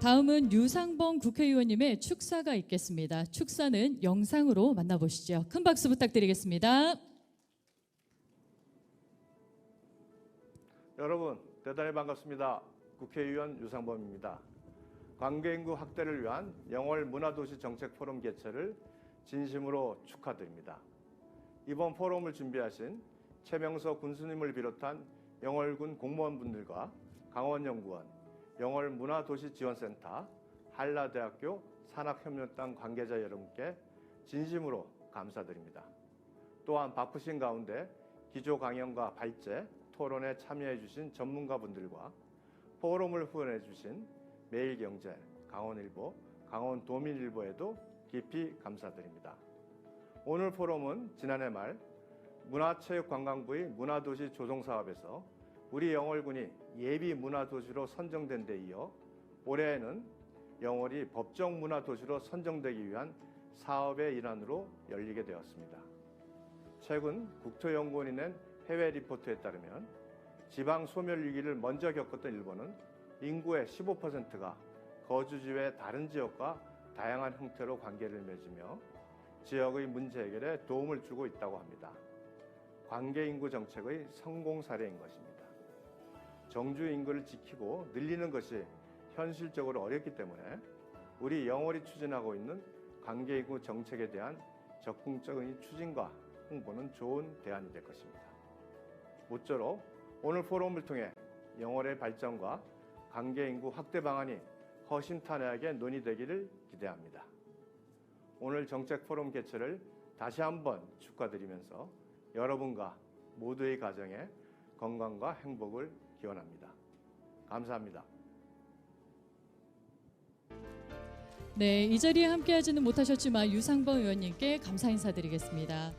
다음은 유상범 국회의원님의 축사가 있겠습니다. 축사는 영상으로 만나보시죠. 큰 박수 부탁드리겠습니다. 여러분 대단히 반갑습니다. 국회의원 유상범입니다. 관계인구 확대를 위한 영월 문화도시 정책 포럼 개최를 진심으로 축하드립니다. 이번 포럼을 준비하신 최명서 군수님을 비롯한 영월군 공무원분들과 강원연구원, 영월 문화도시지원센터, 한라대학교 산학협력단 관계자 여러분께 진심으로 감사드립니다. 또한 바쁘신 가운데 기조 강연과 발제, 토론에 참여해 주신 전문가분들과 포럼을 후원해 주신 매일경제, 강원일보, 강원도민일보에도 깊이 감사드립니다. 오늘 포럼은 지난해 말 문화체육관광부의 문화도시 조성사업에서 우리 영월군이 예비 문화도시로 선정된 데 이어 올해에는 영월이 법정 문화도시로 선정되기 위한 사업의 일환으로 열리게 되었습니다. 최근 국토연구원이 낸 해외 리포트에 따르면 지방 소멸 위기를 먼저 겪었던 일본은 인구의 15%가 거주지 외 다른 지역과 다양한 형태로 관계를 맺으며 지역의 문제 해결에 도움을 주고 있다고 합니다. 관계 인구 정책의 성공 사례인 것입니다. 정주 인구를 지키고 늘리는 것이 현실적으로 어렵기 때문에 우리 영월이 추진하고 있는 관계 인구 정책에 대한 적극적인 추진과 홍보는 좋은 대안이 될 것입니다. 모쪼록 오늘 포럼을 통해 영월의 발전과 관계 인구 확대 방안이 허심탄회하게 논의되기를 기대합니다. 오늘 정책 포럼 개최를 다시 한번 축하드리면서 여러분과 모두의 가정에 건강과 행복을 기원합니다. 감사합니다. 네, 이 자리에 함께하지는 못하셨지만 유상범 의원님께 감사 인사드리겠습니다.